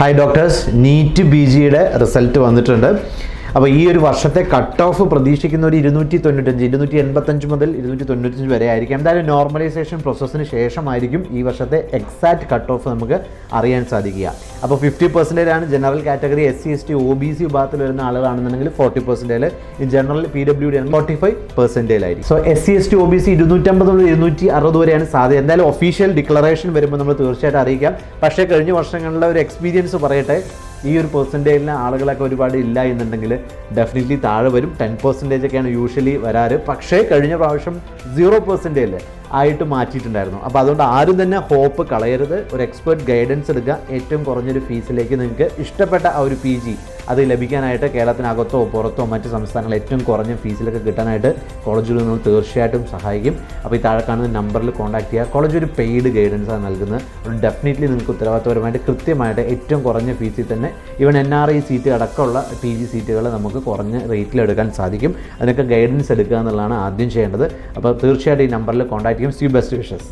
Hi doctors NEET B ജിയുടെ result വന്നിട്ടുണ്ട്. അപ്പോൾ ഈ ഒരു വർഷത്തെ കട്ട് ഓഫ് പ്രതീക്ഷിക്കുന്ന ഒരു ഇരുന്നൂറ്റി തൊണ്ണൂറ്റഞ്ച് ഇരുന്നൂറ്റി എൺപത്തഞ്ച് മുതൽ ഇരുന്നൂറ്റി തൊണ്ണൂറ്റഞ്ച് വരെ ആയിരിക്കും. എന്തായാലും നോർമലൈസേഷൻ പ്രോസസ്സിന് ശേഷമായിരിക്കും ഈ വർഷത്തെ എക്സാക്ട് കട്ട് ഓഫ് നമുക്ക് അറിയാൻ സാധിക്കുക. അപ്പോൾ ഫിഫ്റ്റി പെർസെന്റേജ് ആണ് general category S C S T O B C വിഭാഗത്തിൽ വരുന്ന ആളുകളാണെന്നുണ്ടെങ്കിൽ forty percentage in general P W D forty five percentage ആയിരിക്കും. So S C S T O B C ഇരുന്നൂറ്റമ്പത് മുതൽ ഇരുന്നൂറ്റി അറുപത് വരെയാണ് സാധ്യത. എന്തായാലും ഒഫീഷ്യൽ ഡിക്ലറേഷൻ വരുമ്പോൾ നമ്മൾ തീർച്ചയായിട്ടും അറിയിക്കാം. പക്ഷേ കഴിഞ്ഞ വർഷങ്ങളിലെ ഒരു എക്സ്പീരിയൻസ് പറയട്ടെ. ഈ ഒരു പെർസെന്റേജിന് ആളുകളൊക്കെ ഒരുപാട് ഇല്ല എന്നുണ്ടെങ്കിൽ ഡെഫിനറ്റ്ലി താഴെ വരും. ടെൻ പെർസെന്റേജ് ഒക്കെയാണ് യൂഷ്വലി വരാറ്. പക്ഷേ കഴിഞ്ഞ പ്രാവശ്യം സീറോ പെർസെന്റേജ് ആയിട്ട് മാറ്റിയിട്ടുണ്ടായിരുന്നു. അപ്പോൾ അതുകൊണ്ട് ആരും തന്നെ ഹോപ്പ് കളയരുത്. ഒരു എക്സ്പേർട്ട് ഗൈഡൻസ് എടുക്കുക. ഏറ്റവും കുറഞ്ഞൊരു ഫീസിലേക്ക് നിങ്ങൾക്ക് ഇഷ്ടപ്പെട്ട ആ ഒരു പി ജി അത് ലഭിക്കാനായിട്ട് കേരളത്തിനകത്തോ പുറത്തോ മറ്റ് സംസ്ഥാനങ്ങളിൽ ഏറ്റവും കുറഞ്ഞ ഫീസിലൊക്കെ കിട്ടാനായിട്ട് കോളേജുകൾ നിന്ന് തീർച്ചയായിട്ടും സഹായിക്കും. അപ്പോൾ ഈ താഴെ കാണുന്ന നമ്പറിൽ കോൺടാക്ട് ചെയ്യുക. കോളേജ് ഒരു പെയ്ഡ് ഗൈഡൻസ് ആണ് നൽകുന്നത്. അതുകൊണ്ട് ഡെഫിനറ്റ്ലി നിങ്ങൾക്ക് ഉത്തരവാദിത്തപരമായിട്ട് കൃത്യമായിട്ട് ഏറ്റവും കുറഞ്ഞ ഫീസിൽ തന്നെ even N R I seat അടക്കമുള്ള പി ജി സീറ്റുകൾ നമുക്ക് കുറഞ്ഞ റേറ്റിൽ എടുക്കാൻ സാധിക്കും. അതിനൊക്കെ ഗൈഡൻസ് എടുക്കുക എന്നുള്ളതാണ് ആദ്യം ചെയ്യേണ്ടത്. അപ്പോൾ തീർച്ചയായിട്ടും ഈ നമ്പറിൽ കോൺടാക്ട് ചെയ്യും. C best wishes